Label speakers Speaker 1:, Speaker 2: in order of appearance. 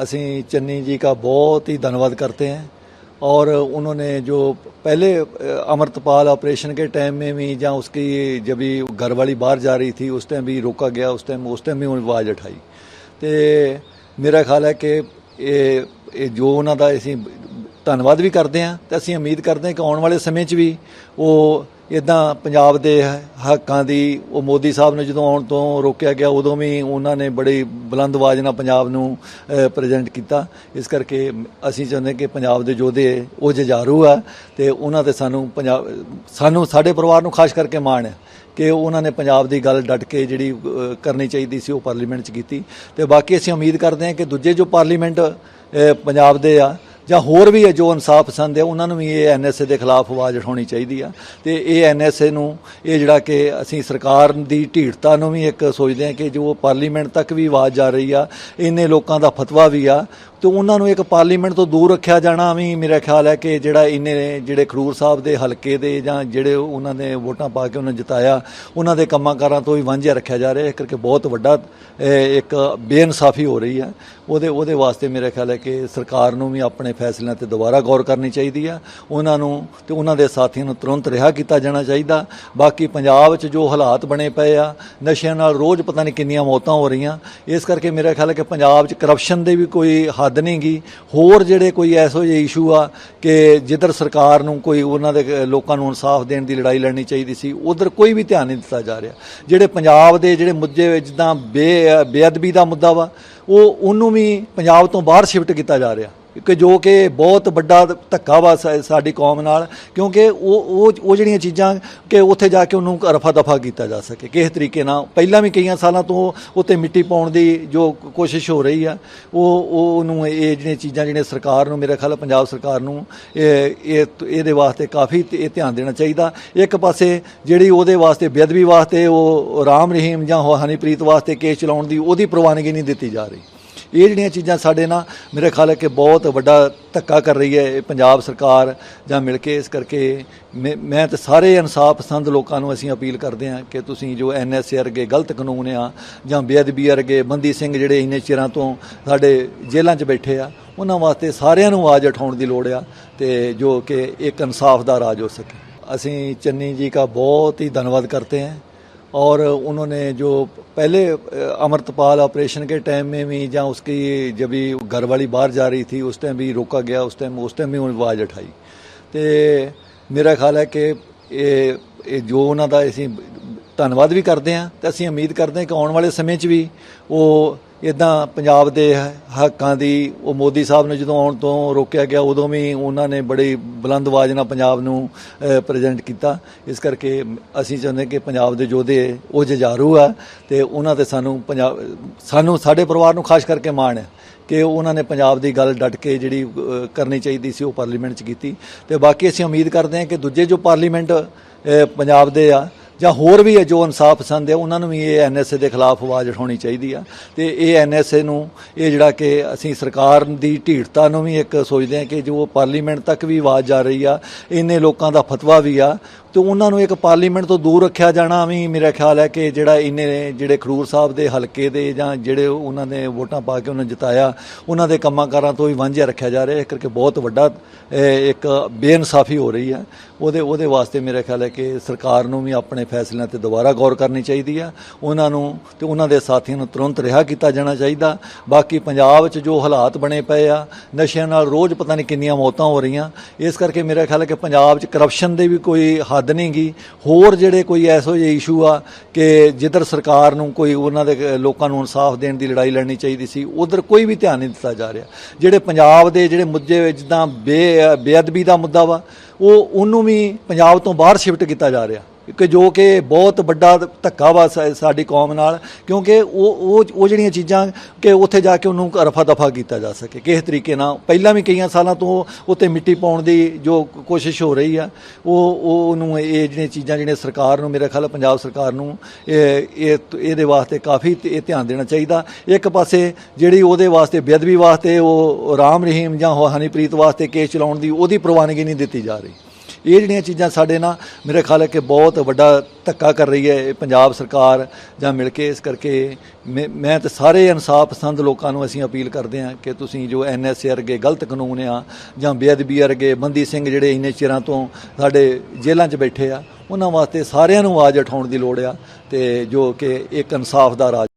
Speaker 1: ਅਸੀਂ चन्नी जी का बहुत ही धन्यवाद करते हैं और उन्होंने जो पहले अ, अमृतपाल ऑपरेशन के टाइम में भी ਜਾਂ उसकी जब भी घर वाली बाहर जा रही थी उस टाइम भी रोका गया उस टाइम उस टाइम भी ਉਹਨੇ ਆਵਾਜ਼ ਉਠਾਈ ਤੇ ਮੇਰਾ ਖਿਆਲ ਹੈ ਕਿ ਇਹ ਇਹ ਜੋ ਉਹਨਾਂ ਦਾ ਅਸੀਂ ਧੰਨਵਾਦ ਵੀ ਕਰਦੇ ਹਾਂ ਤੇ ਅਸੀਂ ਉਮੀਦ ਕਰਦੇ ਹਾਂ ਕਿ ਆਉਣ ਵਾਲੇ ਸਮੇਂ 'ਚ ਵੀ ਉਹ ਇਦਾਂ ਪੰਜਾਬ ਦੇ ਹੱਕਾਂ ਦੀ, ਉਹ ਮੋਦੀ ਸਾਹਿਬ ਨੇ ਜਦੋਂ ਆਉਣ ਤੋਂ ਰੋਕਿਆ ਗਿਆ, ਉਦੋਂ ਵੀ ਉਹਨਾਂ ਨੇ ਬੜੀ ਬੁਲੰਦ ਆਵਾਜ਼ ਨਾਲ ਪੰਜਾਬ ਨੂੰ ਪ੍ਰੈਜ਼ੈਂਟ ਕੀਤਾ। ਇਸ ਕਰਕੇ ਅਸੀਂ ਚਾਹੁੰਦੇ ਕਿ ਪੰਜਾਬ ਦੇ ਯੋਧੇ ਉਹ ਜਜਾਰੂ ਆ ਤੇ ਉਹਨਾਂ ਤੇ ਸਾਨੂੰ ਪੰਜਾਬ, ਸਾਨੂੰ ਸਾਡੇ ਪਰਿਵਾਰ ਨੂੰ ਖਾਸ ਕਰਕੇ ਮਾਣ ਹੈ ਕਿ ਉਹਨਾਂ ਨੇ ਪੰਜਾਬ ਦੀ ਗੱਲ ਡਟ ਕੇ ਜਿਹੜੀ ਕਰਨੀ ਚਾਹੀਦੀ ਸੀ ਉਹ ਪਾਰਲੀਮੈਂਟ 'ਚ ਕੀਤੀ। ਤੇ ਬਾਕੀ ਅਸੀਂ ਉਮੀਦ ਕਰਦੇ ਹਾਂ ਕਿ ਦੂਜੇ ਜੋ ਪਾਰਲੀਮੈਂਟ ਪੰਜਾਬ ਦੇ ਆ ਜਾਂ ਹੋਰ ਵੀ ਹੈ ਜੋ ਇਨਸਾਫ ਪਸੰਦ ਹੈ, ਉਹਨਾਂ ਨੂੰ ਵੀ ਇਹ ਐਨਐਸਏ ਦੇ ਖਿਲਾਫ ਆਵਾਜ਼ ਉਠਾਉਣੀ ਚਾਹੀਦੀ ਆ। ਤੇ ਇਹ ਐਨਐਸਏ ਨੂੰ, ਇਹ ਜਿਹੜਾ ਕਿ ਅਸੀਂ ਸਰਕਾਰ ਦੀ ਢੀਠਤਾ ਨੂੰ ਵੀ ਇੱਕ ਸੋਚਦੇ ਹਾਂ ਕਿ ਜੋ ਪਾਰਲੀਮੈਂਟ ਤੱਕ ਵੀ ਆਵਾਜ਼ ਜਾ ਰਹੀ ਆ, ਇੰਨੇ ਲੋਕਾਂ ਦਾ ਫਤਵਾ ਵੀ ਆ, ਤੇ ਉਹਨਾਂ ਨੂੰ ਇੱਕ ਪਾਰਲੀਮੈਂਟ ਤੋਂ ਦੂਰ ਰੱਖਿਆ ਜਾਣਾ ਵੀ ਮੇਰਾ ਖਿਆਲ ਹੈ ਕਿ ਜਿਹੜਾ ਇਹਨੇ ਜਿਹੜੇ ਖਰੂਰ ਸਾਹਿਬ ਦੇ ਹਲਕੇ ਦੇ ਜਾਂ ਜਿਹੜੇ ਉਹਨਾਂ ਨੇ ਵੋਟਾਂ ਪਾ ਕੇ ਉਹਨਾਂ ਨੂੰ ਜਿਤਾਇਆ, ਉਹਨਾਂ ਦੇ ਕੰਮਾਂ ਕਾਰਾਂ ਤੋਂ ਵੀ ਵਾਂਝਿਆ ਰੱਖਿਆ ਜਾ ਰਿਹਾ। ਹੈ ਕਰਕੇ ਬਹੁਤ ਵੱਡਾ ਇੱਕ ਬੇਇਨਸਾਫੀ ਹੋ ਰਹੀ ਹੈ ਉਹਦੇ ਉਹਦੇ ਵਾਸਤੇ ਮੇਰਾ ਖਿਆਲ ਹੈ ਕਿ ਸਰਕਾਰ ਨੂੰ ਵੀ ਆਪਣੇ ਫੈਸਲਿਆਂ ਤੇ ਦੁਬਾਰਾ ਗੌਰ ਕਰਨੀ ਚਾਹੀਦੀ ਆ। ਉਹਨਾਂ ਨੂੰ ਤੇ ਉਹਨਾਂ ਦੇ ਸਾਥੀਆਂ ਨੂੰ ਤੁਰੰਤ ਰਿਹਾ ਕੀਤਾ ਜਾਣਾ ਚਾਹੀਦਾ। ਬਾਕੀ ਪੰਜਾਬ 'ਚ ਜੋ ਹਾਲਾਤ ਬਣੇ ਪਏ ਆ, ਨਸ਼ਿਆਂ ਨਾਲ ਰੋਜ਼ ਪਤਾ ਨਹੀਂ ਕਿੰਨੀਆਂ ਮੌਤਾਂ ਹੋ ਰਹੀਆਂ। ਇਸ ਕਰਕੇ ਮੇਰਾ ਖਿਆਲ ਹੈ ਕਿ ਪੰਜਾਬ 'ਚ ਕਰਪਸ਼ਨ ਦੇ ਵੀ ਕੋਈ ਹੱਦ ਨਹੀਂ ਗੀ। ਹੋਰ ਜਿਹੜੇ ਕੋਈ ਐਸੋ ਜਿਹੇ ਇਸ਼ੂ ਆ ਕਿ ਜਿੱਧਰ ਸਰਕਾਰ ਨੂੰ ਕੋਈ ਉਹਨਾਂ ਦੇ ਲੋਕਾਂ ਨੂੰ ਇਨਸਾਫ ਦੇਣ ਦੀ ਲੜਾਈ ਲੜਨੀ ਚਾਹੀਦੀ ਸੀ, ਉਧਰ ਕੋਈ ਵੀ ਧਿਆਨ ਨਹੀਂ ਦਿੱਤਾ ਜਾ ਰਿਹਾ। ਜਿਹੜੇ ਪੰਜਾਬ ਦੇ ਜਿਹੜੇ ਮੁੱਦੇ ਜਿੱਦਾਂ ਬੇ, ਬੇਅਦਬੀ ਦਾ ਮੁੱਦਾ ਵਾ, ਉਹ ਉਹਨੂੰ ਵੀ ਪੰਜਾਬ ਤੋਂ ਬਾਹਰ ਸ਼ਿਫਟ ਕੀਤਾ ਜਾ ਰਿਹਾ। ਕਿ ਜੋ ਕਿ ਬਹੁਤ ਵੱਡਾ ਧੱਕਾ ਵਾ ਸਾ- ਸਾਡੀ ਕੌਮ ਨਾਲ, ਕਿਉਂਕਿ ਉਹ ਉਹ ਉਹ ਜਿਹੜੀਆਂ ਚੀਜ਼ਾਂ ਕਿ ਉੱਥੇ ਜਾ ਕੇ ਉਹਨੂੰ ਰਫਾ ਦਫਾ ਕੀਤਾ ਜਾ ਸਕੇ, ਕਿਸੇ ਤਰੀਕੇ ਨਾਲ। ਪਹਿਲਾਂ ਵੀ ਕਈਆਂ ਸਾਲਾਂ ਤੋਂ ਉੱਤੇ ਮਿੱਟੀ ਪਾਉਣ ਦੀ ਜੋ ਕੋਸ਼ਿਸ਼ ਹੋ ਰਹੀ ਆ, ਉਹ ਉਹ, ਉਹਨੂੰ ਇਹ ਜਿਹੜੀਆਂ ਚੀਜ਼ਾਂ ਜਿਹੜੀਆਂ ਸਰਕਾਰ ਨੂੰ, ਮੇਰੇ ਖਿਆਲ ਪੰਜਾਬ ਸਰਕਾਰ ਨੂੰ, ਇਹ ਇਹ, ਇਹਦੇ ਵਾਸਤੇ ਕਾਫੀ ਤੇ- ਇਹ ਧਿਆਨ ਦੇਣਾ ਚਾਹੀਦਾ। ਇੱਕ ਪਾਸੇ ਜਿਹੜੀ ਉਹਦੇ ਵਾਸਤੇ ਬੇਅਦਬੀ ਵਾਸਤੇ ਉਹ ਰਾਮ ਰਹੀਮ ਜਾਂ ਹਨੀਪ੍ਰੀਤ ਵਾਸਤੇ ਕੇਸ ਚਲਾਉਣ ਦੀ ਉਹਦੀ ਪ੍ਰਵਾਨਗੀ ਨਹੀਂ ਦਿੱਤੀ ਜਾ ਰਹੀ। ਇਹ ਜਿਹੜੀਆਂ ਚੀਜ਼ਾਂ ਸਾਡੇ ਨਾਲ ਮੇਰੇ ਖਿਆਲ ਹੈ ਕਿ ਬਹੁਤ ਵੱਡਾ ਧੱਕਾ ਕਰ ਰਹੀ ਹੈ ਇਹ ਪੰਜਾਬ ਸਰਕਾਰ ਜਾਂ ਮਿਲ ਕੇ ਇਸ ਕਰਕੇ ਮੈਂ ਤੇ ਸਾਰੇ ਇਨਸਾਫ ਪਸੰਦ ਲੋਕਾਂ ਨੂੰ ਅਸੀਂ ਅਪੀਲ ਕਰਦੇ ਹਾਂ ਕਿ ਤੁਸੀਂ ਜੋ ਐਨਐਸਏ ਅਰਗੇ ਗਲਤ ਕਾਨੂੰਨ ਆ ਜਾਂ ਬੇਅਦਬੀ ਅਰਗੇ ਬੰਦੀ ਸਿੰਘ ਜਿਹੜੇ ਇੰਨੇ ਚਿਰਾਂ ਤੋਂ ਸਾਡੇ ਜੇਲ੍ਹਾਂ 'ਚ ਬੈਠੇ ਆ, ਉਹਨਾਂ ਵਾਸਤੇ ਸਾਰਿਆਂ ਨੂੰ ਆਵਾਜ਼ ਉਠਾਉਣ ਦੀ ਲੋੜ ਆ ਤੇ ਜੋ ਕਿ ਇੱਕ ਇਨਸਾਫ ਦਾ ਰਾਜ ਹੋ ਸਕੇ। ਅਸੀਂ ਚੰਨੀ ਜੀ ਦਾ ਬਹੁਤ ਹੀ ਧੰਨਵਾਦ ਕਰਦੇ ਹਾਂ। और उन्होंने जो पहले अ, अमृतपाल ऑपरेशन के टाइम में भी ਜਾਂ उसकी जब भी घर वाली बाहर जा रही थी उस टाइम भी रोका गया उस टाइम उस टाइम भी ਉਹਨੇ ਆਵਾਜ਼ ਉਠਾਈ ਤੇ ਮੇਰਾ ਖਿਆਲ ਹੈ ਕਿ ਇਹ ਇਹ ਜੋ ਉਹਨਾਂ ਦਾ ਅਸੀਂ ਧੰਨਵਾਦ ਵੀ ਕਰਦੇ ਹਾਂ ਤੇ ਅਸੀਂ ਉਮੀਦ ਕਰਦੇ ਹਾਂ ਕਿ ਆਉਣ ਵਾਲੇ ਸਮੇਂ 'ਚ ਵੀ ਉਹ ਇਦਾਂ ਪੰਜਾਬ ਦੇ ਹੱਕਾਂ ਦੀ, ਉਹ ਮੋਦੀ ਸਾਹਿਬ ਨੇ ਜਦੋਂ ਆਉਣ ਤੋਂ ਰੋਕਿਆ ਗਿਆ, ਉਦੋਂ ਵੀ ਉਹਨਾਂ ਨੇ ਬੜੀ ਬੁਲੰਦ ਆਵਾਜ਼ ਨਾਲ ਪੰਜਾਬ ਨੂੰ ਪ੍ਰੈਜ਼ੈਂਟ ਕੀਤਾ। ਇਸ ਕਰਕੇ ਅਸੀਂ ਚਾਹੁੰਦੇ ਕਿ ਪੰਜਾਬ ਦੇ ਯੋਧੇ ਉਹ ਜਜਾਰੂ ਆ ਤੇ ਉਹਨਾਂ ਤੇ ਸਾਨੂੰ ਪੰਜਾਬ, ਸਾਨੂੰ ਸਾਡੇ ਪਰਿਵਾਰ ਨੂੰ ਖਾਸ ਕਰਕੇ ਮਾਣ ਹੈ ਕਿ ਉਹਨਾਂ ਨੇ ਪੰਜਾਬ ਦੀ ਗੱਲ ਡਟ ਕੇ ਜਿਹੜੀ ਕਰਨੀ ਚਾਹੀਦੀ ਸੀ ਉਹ ਪਾਰਲੀਮੈਂਟ 'ਚ ਕੀਤੀ। ਤੇ ਬਾਕੀ ਅਸੀਂ ਉਮੀਦ ਕਰਦੇ ਹਾਂ ਕਿ ਦੂਜੇ ਜੋ ਪਾਰਲੀਮੈਂਟ ਪੰਜਾਬ ਦੇ ਆ ਜਾਂ ਹੋਰ ਵੀ ਹੈ ਜੋ ਇਨਸਾਫ ਪਸੰਦ ਹੈ, ਉਹਨਾਂ ਨੂੰ ਵੀ ਇਹ ਐਨਐਸਏ ਦੇ ਖਿਲਾਫ ਆਵਾਜ਼ ਉਠਾਉਣੀ ਚਾਹੀਦੀ ਆ। ਤੇ ਇਹ ਐਨਐਸਏ ਨੂੰ, ਇਹ ਜਿਹੜਾ ਕਿ ਅਸੀਂ ਸਰਕਾਰ ਦੀ ਢੀਠਤਾ ਨੂੰ ਵੀ ਇੱਕ ਸੋਚਦੇ ਹਾਂ ਕਿ ਜੋ ਪਾਰਲੀਮੈਂਟ ਤੱਕ ਵੀ ਆਵਾਜ਼ ਜਾ ਰਹੀ ਆ, ਇੰਨੇ ਲੋਕਾਂ ਦਾ ਫਤਵਾ ਵੀ ਆ ਤੇ ਉਹਨਾਂ ਨੂੰ ਇੱਕ ਪਾਰਲੀਮੈਂਟ ਤੋਂ ਦੂਰ ਰੱਖਿਆ ਜਾਣਾ ਵੀ ਮੇਰਾ ਖਿਆਲ ਹੈ ਕਿ ਜਿਹੜਾ ਇਹਨੇ ਜਿਹੜੇ ਖਰੂਰ ਸਾਹਿਬ ਦੇ ਹਲਕੇ ਦੇ ਜਾਂ ਜਿਹੜੇ ਉਹਨਾਂ ਨੇ ਵੋਟਾਂ ਪਾ ਕੇ ਉਹਨਾਂ ਨੂੰ ਜਿਤਾਇਆ, ਉਹਨਾਂ ਦੇ ਕੰਮਾਂ ਕਾਰਾਂ ਤੋਂ ਵੀ ਵਾਂਝਿਆ ਰੱਖਿਆ ਜਾ ਰਿਹਾ। ਹੈ ਕਰਕੇ ਬਹੁਤ ਵੱਡਾ ਇੱਕ ਬੇਇਨਸਾਫੀ ਹੋ ਰਹੀ ਹੈ। ਉਹਦੇ ਉਹਦੇ ਵਾਸਤੇ ਮੇਰਾ ਖਿਆਲ ਹੈ ਕਿ ਸਰਕਾਰ ਨੂੰ ਵੀ ਆਪਣੇ ਫੈਸਲਿਆਂ ਤੇ ਦੁਬਾਰਾ ਗੌਰ ਕਰਨੀ ਚਾਹੀਦੀ ਆ ਉਹਨਾਂ ਨੂੰ ਤੇ ਉਹਨਾਂ ਦੇ ਸਾਥੀਆਂ ਨੂੰ ਤੁਰੰਤ ਰਿਹਾ ਕੀਤਾ ਜਾਣਾ ਚਾਹੀਦਾ। ਬਾਕੀ ਪੰਜਾਬ 'ਚ ਜੋ ਹਾਲਾਤ ਬਣੇ ਪਏ ਆ, ਨਸ਼ਿਆਂ ਨਾਲ ਰੋਜ਼ ਪਤਾ ਨਹੀਂ ਕਿੰਨੀਆਂ ਮੌਤਾਂ ਹੋ ਰਹੀਆਂ। ਇਸ ਕਰਕੇ ਮੇਰਾ ਖਿਆਲ ਹੈ ਕਿ ਪੰਜਾਬ 'ਚ ਕਰਪਸ਼ਨ ਦੇ ਵੀ ਕੋਈ ਹੱਦ ਨਹੀਂ ਹੋਰ ਜਿਹੜੇ ਕੋਈ ਐਸੋ ਜਿਹੇ ਇਸ਼ੂ ਆ ਕਿ ਜਿੱਧਰ ਸਰਕਾਰ ਨੂੰ ਕੋਈ ਉਹਨਾਂ ਦੇ ਲੋਕਾਂ ਨੂੰ ਇਨਸਾਫ ਦੇਣ ਦੀ ਲੜਾਈ ਲੜਨੀ ਚਾਹੀਦੀ ਸੀ, ਉਧਰ ਕੋਈ ਵੀ ਧਿਆਨ ਨਹੀਂ ਦਿੱਤਾ ਜਾ ਰਿਹਾ। ਜਿਹੜੇ ਪੰਜਾਬ ਦੇ ਜਿਹੜੇ ਮੁੱਦੇ ਜਿੱਦਾਂ ਬੇ, ਬੇਅਦਬੀ ਦਾ ਮੁੱਦਾ ਵਾ, ਉਹ ਉਹਨੂੰ ਵੀ ਪੰਜਾਬ ਤੋਂ ਬਾਹਰ ਸ਼ਿਫਟ ਕੀਤਾ ਜਾ ਰਿਹਾ। ਕਿ ਜੋ ਕਿ ਬਹੁਤ ਵੱਡਾ ਧੱਕਾ ਵਾ ਸਾ- ਸਾਡੀ ਕੌਮ ਨਾਲ, ਕਿਉਂਕਿ ਉਹ ਉਹ ਉਹ ਜਿਹੜੀਆਂ ਚੀਜ਼ਾਂ ਕਿ ਉੱਥੇ ਜਾ ਕੇ ਉਹਨੂੰ ਰਫਾ ਦਫਾ ਕੀਤਾ ਜਾ ਸਕੇ। ਕਿਸ ਤਰੀਕੇ ਨਾਲ, ਪਹਿਲਾਂ ਵੀ ਕਈਆਂ ਸਾਲਾਂ ਤੋਂ ਉੱਤੇ ਮਿੱਟੀ ਪਾਉਣ ਦੀ ਜੋ ਕੋਸ਼ਿਸ਼ ਹੋ ਰਹੀ ਆ, ਉਹ ਉਹ, ਉਹਨੂੰ ਇਹ ਜਿਹੜੀਆਂ ਚੀਜ਼ਾਂ ਜਿਹੜੀਆਂ ਸਰਕਾਰ ਨੂੰ, ਮੇਰੇ ਖਿਆਲ ਪੰਜਾਬ ਸਰਕਾਰ ਨੂੰ, ਇਹ ਇਹ, ਇਹਦੇ ਵਾਸਤੇ ਕਾਫੀ ਤੇ- ਇਹ ਧਿਆਨ ਦੇਣਾ ਚਾਹੀਦਾ। ਇੱਕ ਪਾਸੇ ਜਿਹੜੀ ਉਹਦੇ ਵਾਸਤੇ ਬੇਅਦਬੀ ਵਾਸਤੇ ਉਹ ਰਾਮ ਰਹੀਮ ਜਾਂ ਹੋ ਹਨੀਪ੍ਰੀਤ ਵਾਸਤੇ ਕੇਸ ਚਲਾਉਣ ਦੀ ਉਹਦੀ ਪ੍ਰਵਾਨਗੀ ਨਹੀਂ ਦਿੱਤੀ ਜਾ ਰਹੀ। ਇਹ ਜਿਹੜੀਆਂ ਚੀਜ਼ਾਂ ਸਾਡੇ ਨਾਲ ਮੇਰੇ ਖਿਆਲ ਹੈ ਕਿ ਬਹੁਤ ਵੱਡਾ ਧੱਕਾ ਕਰ ਰਹੀ ਹੈ ਇਹ ਪੰਜਾਬ ਸਰਕਾਰ ਜਾਂ ਮਿਲ ਕੇ ਇਸ ਕਰਕੇ ਮੈਂ ਮੈਂ ਤੇ ਸਾਰੇ ਇਨਸਾਫ ਪਸੰਦ ਲੋਕਾਂ ਨੂੰ ਅਸੀਂ ਅਪੀਲ ਕਰਦੇ ਹਾਂ ਕਿ ਤੁਸੀਂ ਜੋ ਐਨਐਸਏ ਅਰਗੇ ਗਲਤ ਕਾਨੂੰਨ ਆ ਜਾਂ ਬੇਅਦਬੀ ਅਰਗੇ ਬੰਦੀ ਸਿੰਘ ਜਿਹੜੇ ਇੰਨੇ ਚਿਰਾਂ ਤੋਂ ਸਾਡੇ ਜੇਲ੍ਹਾਂ 'ਚ ਬੈਠੇ ਆ, ਉਹਨਾਂ ਵਾਸਤੇ ਸਾਰਿਆਂ ਨੂੰ ਆਵਾਜ਼ ਉਠਾਉਣ ਦੀ ਲੋੜ ਆ ਤੇ ਜੋ ਕਿ ਇੱਕ ਇਨਸਾਫ ਦਾ ਰਾਜ